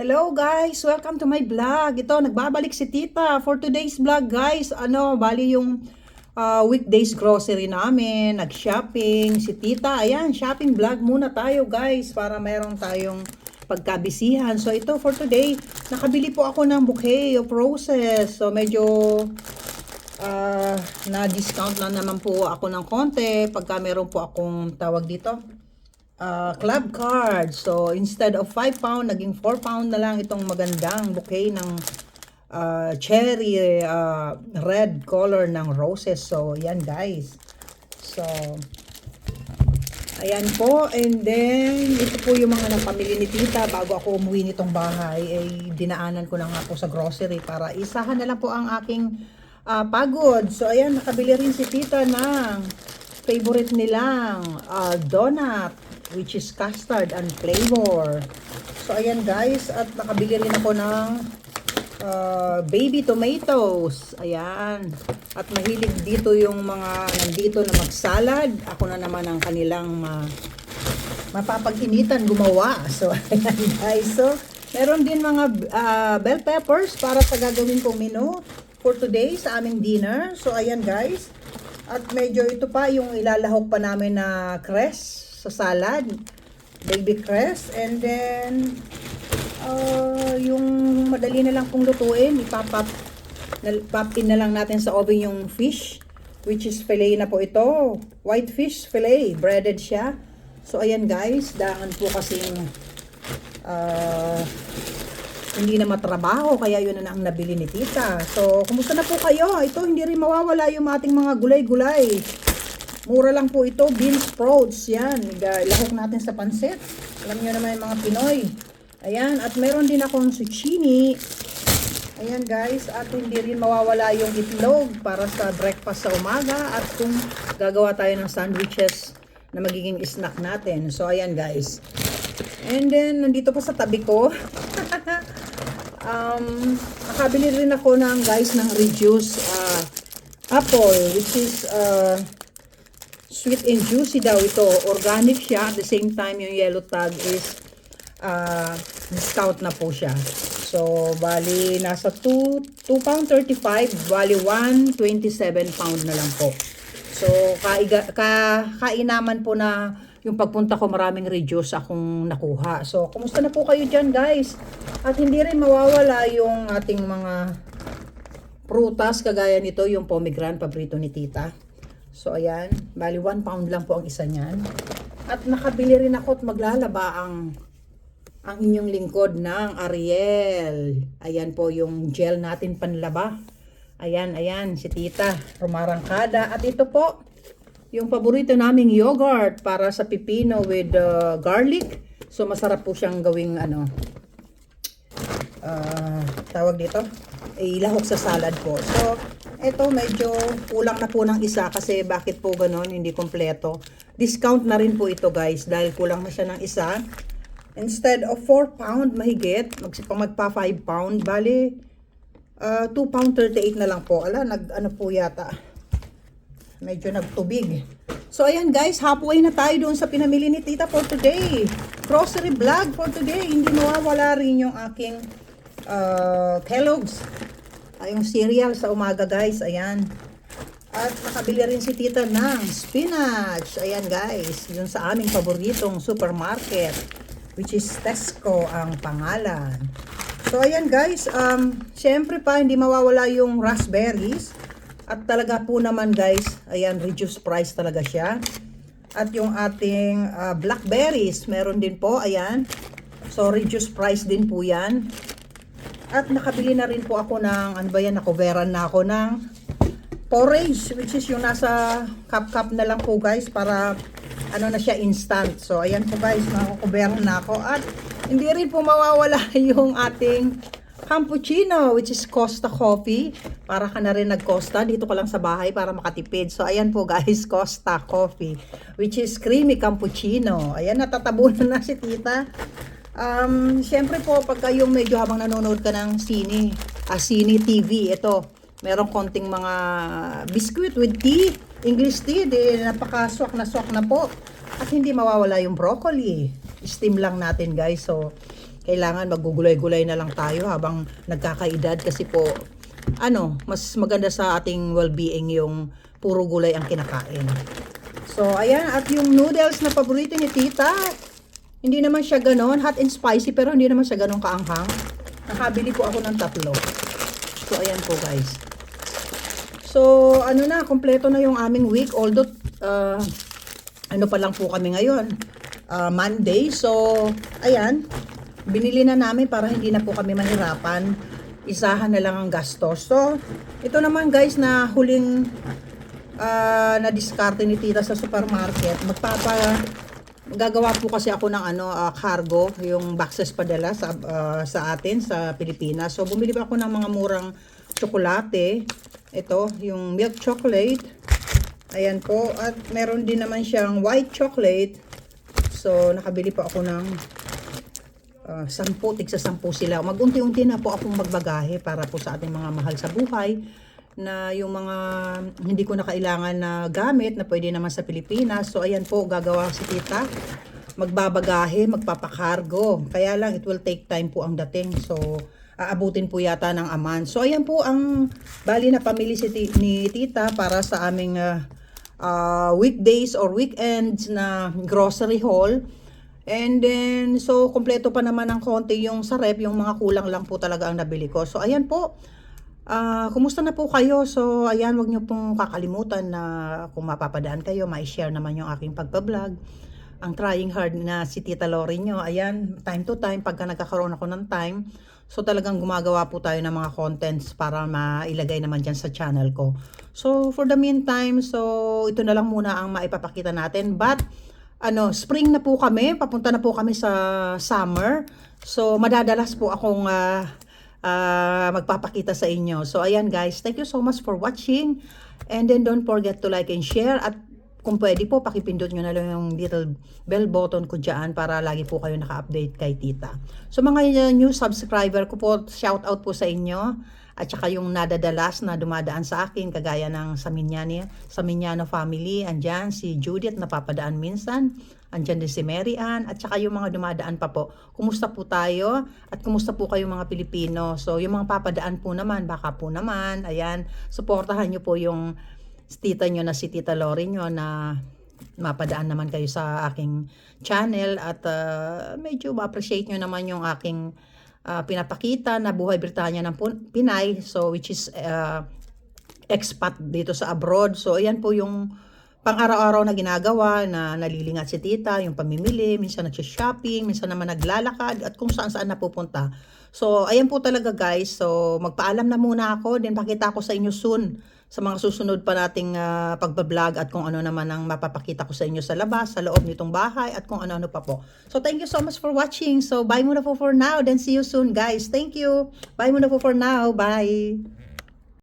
Hello guys! Welcome to my vlog. Ito, nagbabalik si Tita for today's vlog guys. Ano, bali yung ah, weekdays grocery namin, nag-shopping. Si Tita, ayan, shopping vlog muna tayo guys para meron tayong pagkabisihan. So ito for today, nakabili po ako ng bouquet of roses. So medyo ah, na-discount lang naman po ako ng konti pagka meron po akong tawag dito uh, club card. So, instead of 5 pound, naging 4 pound na lang itong magandang bouquet ng uh, cherry uh, red color ng roses. So, yan guys. So, ayan po. And then, ito po yung mga napamili ni tita bago ako umuwi nitong bahay. Eh, dinaanan ko na nga po sa grocery para isahan na lang po ang aking uh, pagod. So, ayan, nakabili rin si tita ng favorite nilang uh, donut which is custard and flavor. So, ayan guys. At nakabili rin ako ng uh, baby tomatoes. Ayan. At mahilig dito yung mga nandito na magsalad. Ako na naman ang kanilang ma mapapag-initan gumawa. So, ayan guys. So, meron din mga uh, bell peppers para sa gagawin kong menu for today sa aming dinner. So, ayan guys. At medyo ito pa yung ilalahok pa namin na cress sa salad. Baby cress. And then, uh, yung madali na lang pong lutuin, ipapap pop in na lang natin sa oven yung fish. Which is fillet na po ito. White fish fillet. Breaded siya. So, ayan guys. Dahan po kasing uh, hindi na matrabaho, kaya yun na ang nabili ni tita. So, kumusta na po kayo? Ito, hindi rin mawawala yung ating mga gulay-gulay. Mura lang po ito, beans sprouts, yan. Lahok natin sa pansit. Alam nyo naman yung mga Pinoy. Ayan, at meron din akong zucchini. Ayan guys, at hindi rin mawawala yung itlog para sa breakfast sa umaga at kung gagawa tayo ng sandwiches na magiging snack natin. So, ayan guys. And then, nandito pa sa tabi ko, um, nakabili rin ako ng guys ng reduced uh, apple which is uh, sweet and juicy daw ito. Organic siya. At the same time, yung yellow tag is uh, discount na po siya. So, bali, nasa 2, 2 pound 35. Bali, 127 pound na lang po. So, kaiga, ka, kainaman po na yung pagpunta ko maraming reduce akong nakuha. So, kumusta na po kayo dyan, guys? At hindi rin mawawala yung ating mga prutas, kagaya nito, yung pomegranate, paborito ni tita. So, ayan. Bali, 1 pound lang po ang isa niyan. At nakabili rin ako at maglalaba ang ang inyong lingkod ng Ariel. Ayan po yung gel natin panlaba. Ayan, ayan, si tita, rumarangkada. At ito po, yung paborito naming yogurt para sa pipino with uh, garlic. So, masarap po siyang gawing ano, ah, tawag dito, ilahok sa salad po. So, ito medyo kulang na po ng isa kasi bakit po ganon, hindi kompleto. Discount na rin po ito guys dahil kulang na siya ng isa. Instead of 4 pound mahigit, mag, magpa 5 pound, bali uh, 2 pound 38 na lang po. Ala, nag ano po yata, medyo nagtubig. So, ayan guys, halfway na tayo doon sa pinamili ni Tita for today. Grocery vlog for today. Hindi mawawala rin yung aking uh, Kellogg's. Ay, yung cereal sa umaga guys. Ayan. At nakabili rin si Tita ng spinach. Ayan guys. Yung sa aming paboritong supermarket. Which is Tesco ang pangalan. So ayan guys. Um, Siyempre pa hindi mawawala yung raspberries. At talaga po naman guys. Ayan reduced price talaga siya. At yung ating ah, blackberries. Meron din po. Ayan. So reduced price din po yan. At nakabili na rin po ako ng, ano ba yan, nakuveran na ako ng porridge, which is yung nasa cup-cup na lang po guys, para ano na siya instant. So, ayan po guys, nakukuveran na ako. At hindi rin po mawawala yung ating cappuccino, which is Costa Coffee. Para ka na rin nag-Costa, dito ka lang sa bahay para makatipid. So, ayan po guys, Costa Coffee, which is creamy cappuccino. Ayan, natatabunan na si tita. Um, syempre po, pagka yung medyo habang nanonood ka ng sine, ah, sine TV, ito, meron konting mga biscuit with tea, English tea, di napaka-swak na swak na po. At hindi mawawala yung broccoli. Steam lang natin guys. So, kailangan magugulay-gulay na lang tayo habang nagkakaedad kasi po ano, mas maganda sa ating well-being yung puro gulay ang kinakain. So, ayan, at yung noodles na paborito ni Tita, hindi naman siya ganon, hot and spicy, pero hindi naman siya ganon kaanghang. Nakabili po ako ng tatlo. So, ayan po guys. So, ano na, kompleto na yung aming week. Although, uh, ano pa lang po kami ngayon, uh, Monday. So, ayan, binili na namin para hindi na po kami mahirapan. Isahan na lang ang gastos. So, ito naman guys na huling uh, na diskarte ni tita sa supermarket. Magpapa gagawa po kasi ako ng ano ah, cargo, yung boxes padala sa ah, sa atin sa Pilipinas. So bumili pa ako ng mga murang tsokolate. Ito, yung milk chocolate. Ayan po. At meron din naman siyang white chocolate. So nakabili pa ako ng uh, sampu, tig sa sampu sila. Magunti-unti na po akong magbagahe para po sa ating mga mahal sa buhay na yung mga hindi ko na kailangan na gamit na pwede naman sa Pilipinas. So ayan po, gagawa si tita. Magbabagahe, magpapakargo. Kaya lang, it will take time po ang dating. So, aabutin po yata ng aman. So, ayan po ang bali na pamili si ni tita para sa aming ah, ah, weekdays or weekends na grocery haul. And then, so, kompleto pa naman ng konti yung sa rep, yung mga kulang lang po talaga ang nabili ko. So, ayan po. Ah, kumusta na po kayo? So, ayan, wag niyo pong kakalimutan na kung mapapadaan kayo, ma-share naman yung aking pagpa-vlog. Ang trying hard na si Tita Lori nyo, ayan, time to time, pagka nagkakaroon ako ng time, so talagang gumagawa po tayo ng mga contents para mailagay naman dyan sa channel ko. So, for the meantime, so, ito na lang muna ang maipapakita natin. But, ano, spring na po kami, papunta na po kami sa summer. So, madadalas po akong ah, ah, magpapakita sa inyo. So, ayan guys, thank you so much for watching. And then, don't forget to like and share. At kung pwede po, pakipindot nyo na lang yung little bell button ko dyan para lagi po kayo naka-update kay tita. So, mga uh, new subscriber ko po, shout out po sa inyo. At saka yung nadadalas na dumadaan sa akin, kagaya ng Saminyani, Saminyano family, andyan si Judith napapadaan minsan, andyan din si Mary Ann, at saka yung mga dumadaan pa po. Kumusta po tayo? At kumusta po kayo mga Pilipino? So yung mga papadaan po naman, baka po naman, ayan, suportahan nyo po yung tita nyo na si Tita Lori nyo na mapadaan naman kayo sa aking channel at uh, medyo ma-appreciate nyo naman yung aking uh, pinapakita na buhay Britanya ng Pinay so which is uh, expat dito sa abroad so ayan po yung pang-araw-araw na ginagawa na nalilingat si tita yung pamimili minsan nagsha-shopping minsan naman naglalakad at kung saan-saan napupunta so ayan po talaga guys so magpaalam na muna ako then pakita ko sa inyo soon sa mga susunod pa nating uh, pagbablog at kung ano naman ang mapapakita ko sa inyo sa labas, sa loob nitong bahay at kung ano-ano pa po. So thank you so much for watching. So bye muna po for now. Then see you soon guys. Thank you. Bye muna po for now. Bye.